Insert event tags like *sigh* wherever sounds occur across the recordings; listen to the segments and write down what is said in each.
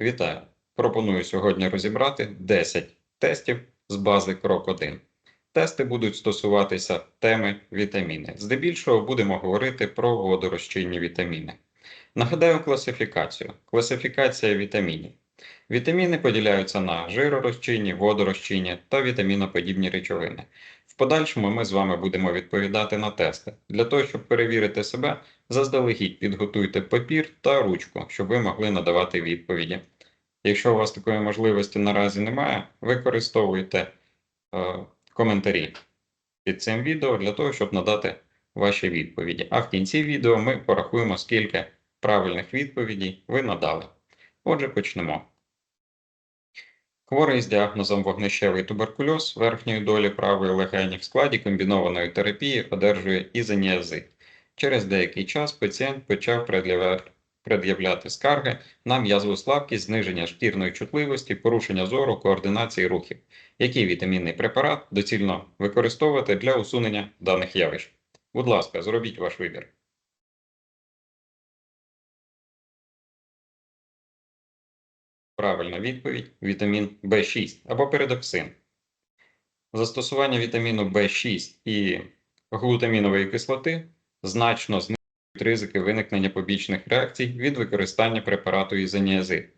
Вітаю! Пропоную сьогодні розібрати 10 тестів з бази крок 1. Тести будуть стосуватися теми вітаміни. Здебільшого будемо говорити про водорозчинні вітаміни. Нагадаю класифікацію. Класифікація вітамінів. Вітаміни поділяються на жиророзчинні, водорозчинні та вітаміноподібні речовини. Подальшому ми з вами будемо відповідати на тести. Для того, щоб перевірити себе, заздалегідь підготуйте папір та ручку, щоб ви могли надавати відповіді. Якщо у вас такої можливості наразі немає, використовуйте е, коментарі під цим відео для того, щоб надати ваші відповіді. А в кінці відео ми порахуємо, скільки правильних відповідей ви надали. Отже, почнемо. Хворий з діагнозом вогнищевий туберкульоз верхньої долі правої легені в складі комбінованої терапії одержує ізоніазид. Через деякий час пацієнт почав пред'являти скарги на м'язову слабкість, зниження шкірної чутливості, порушення зору, координації рухів. Який вітамінний препарат доцільно використовувати для усунення даних явищ? Будь ласка, зробіть ваш вибір. Правильна відповідь вітамін В6 або передоксин. Застосування вітаміну В6 і глутамінової кислоти значно знижує ризики виникнення побічних реакцій від використання препарату ізоніазид.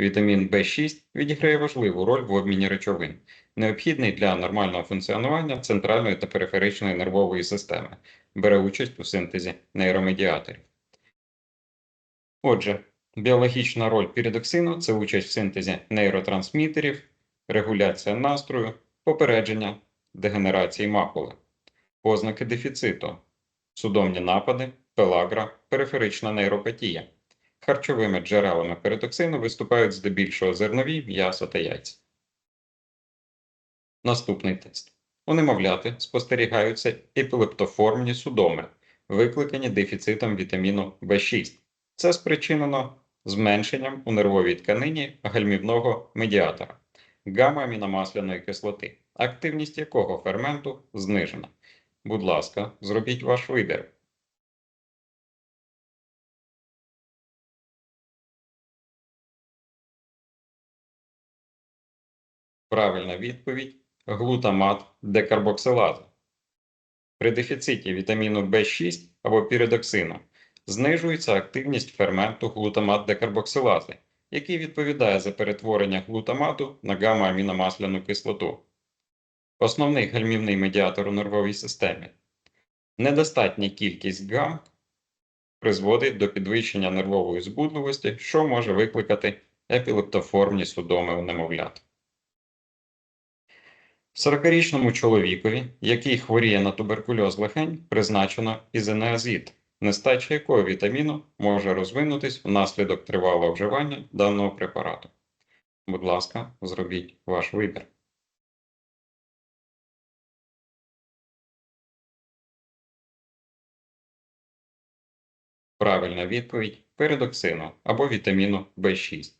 Вітамін В6 відіграє важливу роль в обміні речовин, необхідний для нормального функціонування центральної та периферичної нервової системи, бере участь у синтезі нейромедіаторів. Отже, біологічна роль піридоксину це участь в синтезі нейротрансмітерів, регуляція настрою, попередження дегенерації макули, ознаки дефіциту, судомні напади, пелагра, периферична нейропатія. Харчовими джерелами передоксину виступають здебільшого зернові, м'ясо та яйця. Наступний тест. У немовляти спостерігаються епілептоформні судоми, викликані дефіцитом вітаміну В6. Це спричинено зменшенням у нервовій тканині гальмівного медіатора гамма-аміномасляної кислоти, активність якого ферменту знижена. Будь ласка, зробіть ваш вибір. Правильна відповідь глутамат декарбоксилаза. При дефіциті вітаміну В6 або піридоксину знижується активність ферменту глутамат декарбоксилази, який відповідає за перетворення глутамату на гамма-аміномасляну кислоту. Основний гальмівний медіатор у нервовій системі. Недостатня кількість гам призводить до підвищення нервової збудливості, що може викликати епілептоформні судоми у немовлят. 40-річному чоловікові, який хворіє на туберкульоз легень, призначено ізенеазид, нестача якого вітаміну може розвинутись внаслідок тривалого вживання даного препарату. Будь ласка, зробіть ваш вибір. Правильна відповідь передоксину або вітаміну В6.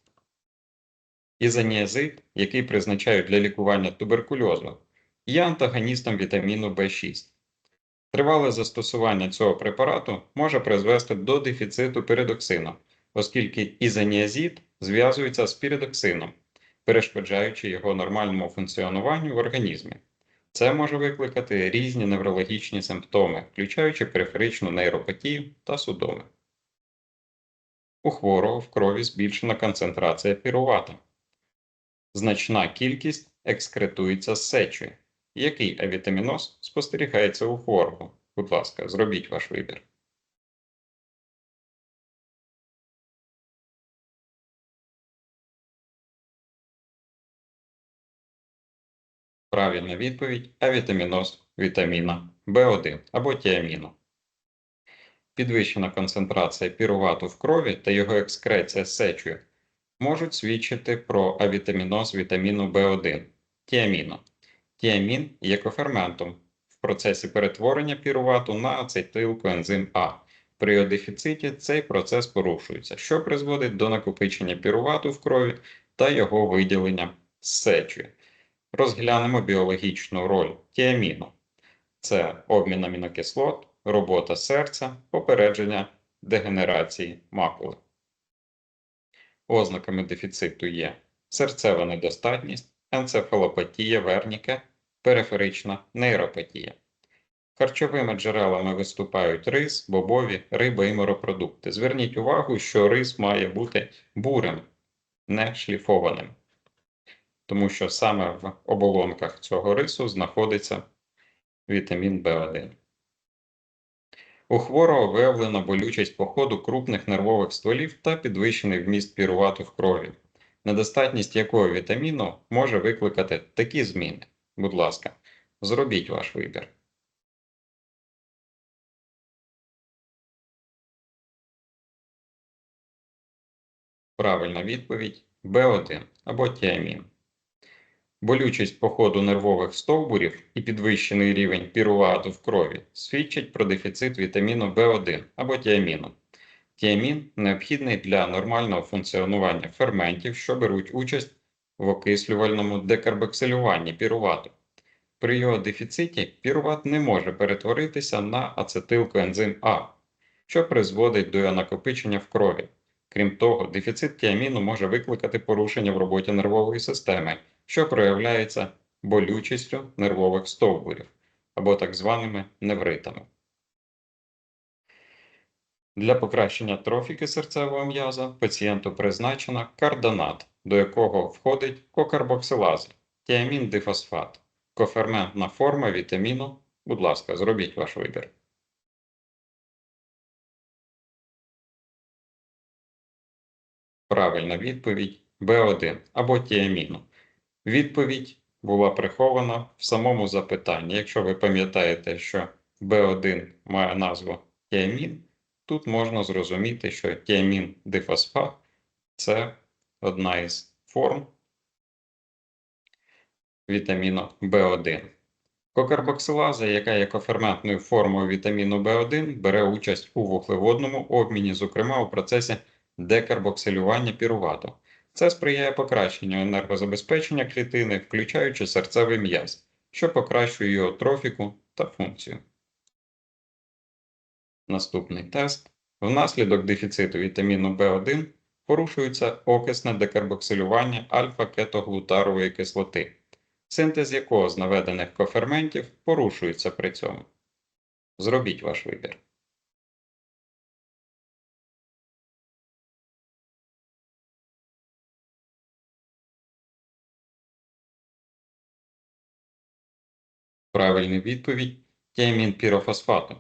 Ізоніазид, який призначають для лікування туберкульозу, є антагоністом вітаміну В6. Тривале застосування цього препарату може призвести до дефіциту передоксину, оскільки ізоніазид зв'язується з піридоксином, перешкоджаючи його нормальному функціонуванню в організмі. Це може викликати різні неврологічні симптоми, включаючи периферичну нейропатію та судоми. У хворого в крові збільшена концентрація пірувата. Значна кількість екскретується з сечі. Який авітаміноз спостерігається у хворого? Будь ласка, зробіть ваш вибір. Правильна відповідь авітаміноз вітаміна В1 або тіаміну. Підвищена концентрація пірувату в крові та його екскреція з сечею можуть свідчити про авітаміноз вітаміну В1 тіаміну. Тіамін є в процесі перетворення пірувату на ацетилкоензим А. При його дефіциті цей процес порушується, що призводить до накопичення пірувату в крові та його виділення з сечі. Розглянемо біологічну роль тіаміну. Це обмін амінокислот, робота серця, попередження дегенерації макули. Ознаками дефіциту є серцева недостатність, енцефалопатія верніке, периферична нейропатія. Харчовими джерелами виступають рис, бобові, риба і морепродукти. Зверніть увагу, що рис має бути бурим, не шліфованим, тому що саме в оболонках цього рису знаходиться вітамін В1. У хворого виявлено болючість по ходу крупних нервових стволів та підвищений вміст пірувату в крові, недостатність якого вітаміну може викликати такі зміни. Будь ласка, зробіть ваш вибір. Правильна відповідь Б1 або тіамін. Болючість походу нервових стовбурів і підвищений рівень пірувату в крові свідчать про дефіцит вітаміну В1 або тіаміну. Тіамін необхідний для нормального функціонування ферментів, що беруть участь в окислювальному декарбоксилюванні пірувату. При його дефіциті піруват не може перетворитися на ацетилкоензим А, що призводить до накопичення в крові. Крім того, дефіцит тіаміну може викликати порушення в роботі нервової системи, що проявляється болючістю нервових стовбурів або так званими невритами. Для покращення трофіки серцевого м'яза пацієнту призначено кардонат, до якого входить кокарбоксилаза, тіамін дифосфат, коферментна форма вітаміну. Будь ласка, зробіть ваш вибір. Правильна відповідь Б1 або тіаміну. Відповідь була прихована в самому запитанні. Якщо ви пам'ятаєте, що Б1 має назву тіамін, тут можна зрозуміти, що тіамін дифосфат це одна із форм вітаміну В1. Кокарбоксилаза, яка є коферментною формою вітаміну В1, бере участь у вуглеводному обміні, зокрема у процесі декарбоксилювання пірувату. Це сприяє покращенню енергозабезпечення клітини, включаючи серцевий м'яз, що покращує його трофіку та функцію. Наступний тест. Внаслідок дефіциту вітаміну В1 порушується окисне декарбоксилювання альфа-кетоглутарової кислоти, синтез якого з наведених коферментів порушується при цьому. Зробіть ваш вибір. Правильна відповідь тіамін пірофосфату.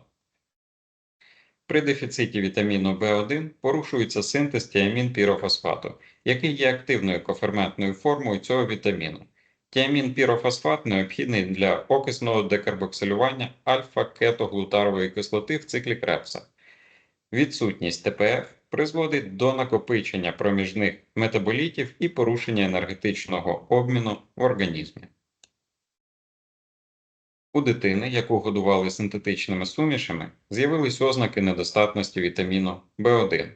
При дефіциті вітаміну В1 порушується синтез тіамін пірофосфату, який є активною коферментною формою цього вітаміну. Тіамін пірофосфат необхідний для окисного декарбоксилювання альфа-кетоглутарової кислоти в циклі Крепса. Відсутність ТПФ призводить до накопичення проміжних метаболітів і порушення енергетичного обміну в організмі. У дитини, яку годували синтетичними сумішами, з'явились ознаки недостатності вітаміну В1.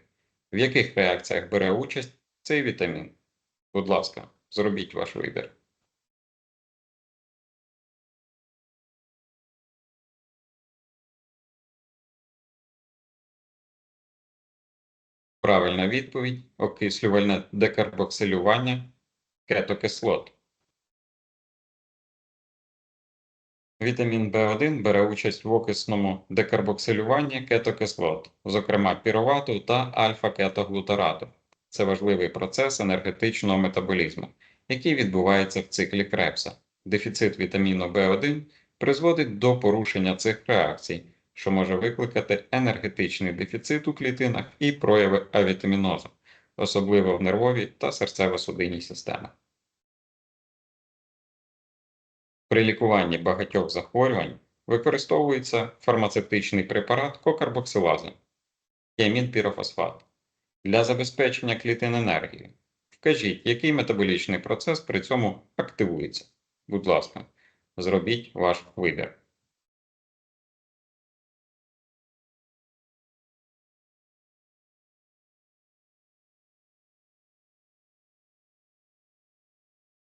В яких реакціях бере участь цей вітамін? Будь ласка, зробіть ваш вибір. Правильна відповідь окислювальне декарбоксилювання кетокислот. Вітамін В1 бере участь в окисному декарбоксилюванні кетокислот, зокрема піровату та альфа-кетоглутарату. Це важливий процес енергетичного метаболізму, який відбувається в циклі Крепса. Дефіцит вітаміну В1 призводить до порушення цих реакцій, що може викликати енергетичний дефіцит у клітинах і прояви авітамінозу, особливо в нервовій та серцево-судинній системах. При лікуванні багатьох захворювань використовується фармацевтичний препарат кокарбоксилаза пірофосфат для забезпечення клітин енергії. Вкажіть, який метаболічний процес при цьому активується. Будь ласка, зробіть ваш вибір.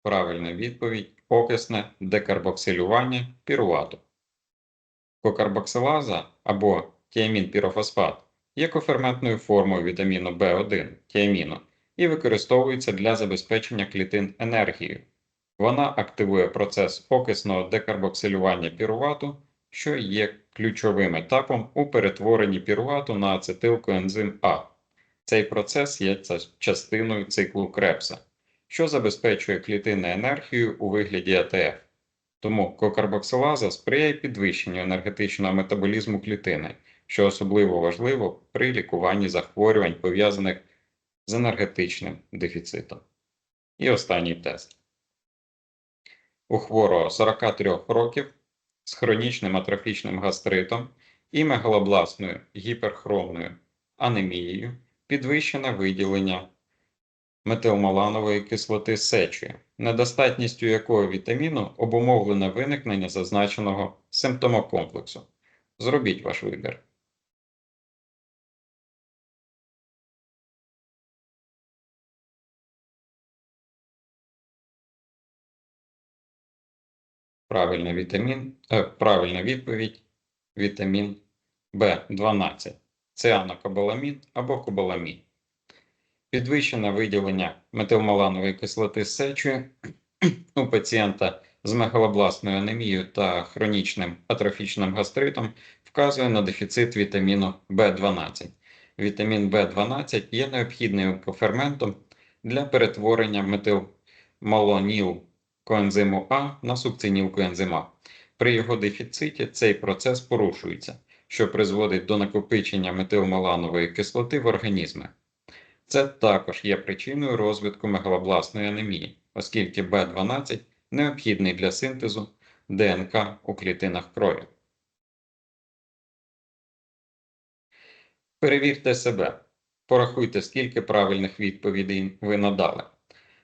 Правильна відповідь окисне декарбоксилювання пірувату. Кокарбоксилаза або тіамін пірофосфат є коферментною формою вітаміну В1 тіаміну і використовується для забезпечення клітин енергією. Вона активує процес окисного декарбоксилювання пірувату, що є ключовим етапом у перетворенні пірувату на ацетилкоензим А. Цей процес є частиною циклу Крепса, що забезпечує клітини енергією у вигляді АТФ. Тому кокарбоксилаза сприяє підвищенню енергетичного метаболізму клітини, що особливо важливо при лікуванні захворювань, пов'язаних з енергетичним дефіцитом. І останній тест. У хворого 43 років з хронічним атрофічним гастритом і мегалобласною гіперхромною анемією підвищене виділення метилмаланової кислоти сечі, недостатністю якої вітаміну обумовлене виникнення зазначеного симптомокомплексу. Зробіть ваш вибір. Правильний вітамін, е, правильна відповідь вітамін В12. Цианокобаламін або кобаламін. Підвищене виділення метилмаланової кислоти з сечі *clears throat* у пацієнта з мегалобласною анемією та хронічним атрофічним гастритом вказує на дефіцит вітаміну В12. Вітамін В12 є необхідним коферментом для перетворення метилмалоніл коензиму А на сукцинілку ензима. При його дефіциті цей процес порушується, що призводить до накопичення метилмаланової кислоти в організмі. Це також є причиною розвитку мегалобласної анемії, оскільки В12 необхідний для синтезу ДНК у клітинах крові. Перевірте себе, порахуйте, скільки правильних відповідей ви надали.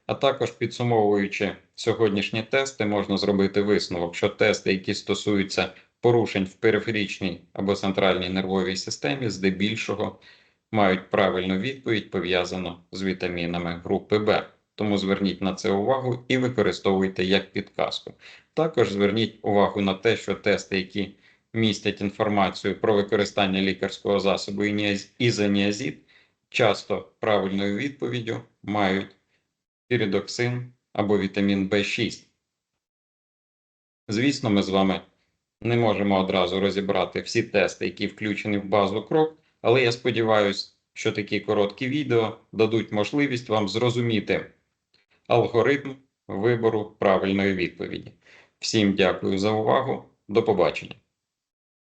А також підсумовуючи сьогоднішні тести, можна зробити висновок, що тести, які стосуються порушень в периферичній або центральній нервовій системі, здебільшого мають правильну відповідь пов'язану з вітамінами групи Б. Тому зверніть на це увагу і використовуйте як підказку. Також зверніть увагу на те, що тести, які містять інформацію про використання лікарського засобу ізоніазид, часто правильною відповіддю мають піридоксин або вітамін В6. Звісно, ми з вами не можемо одразу розібрати всі тести, які включені в базу крок, але я сподіваюся, що такі короткі відео дадуть можливість вам зрозуміти алгоритм вибору правильної відповіді. Всім дякую за увагу. До побачення.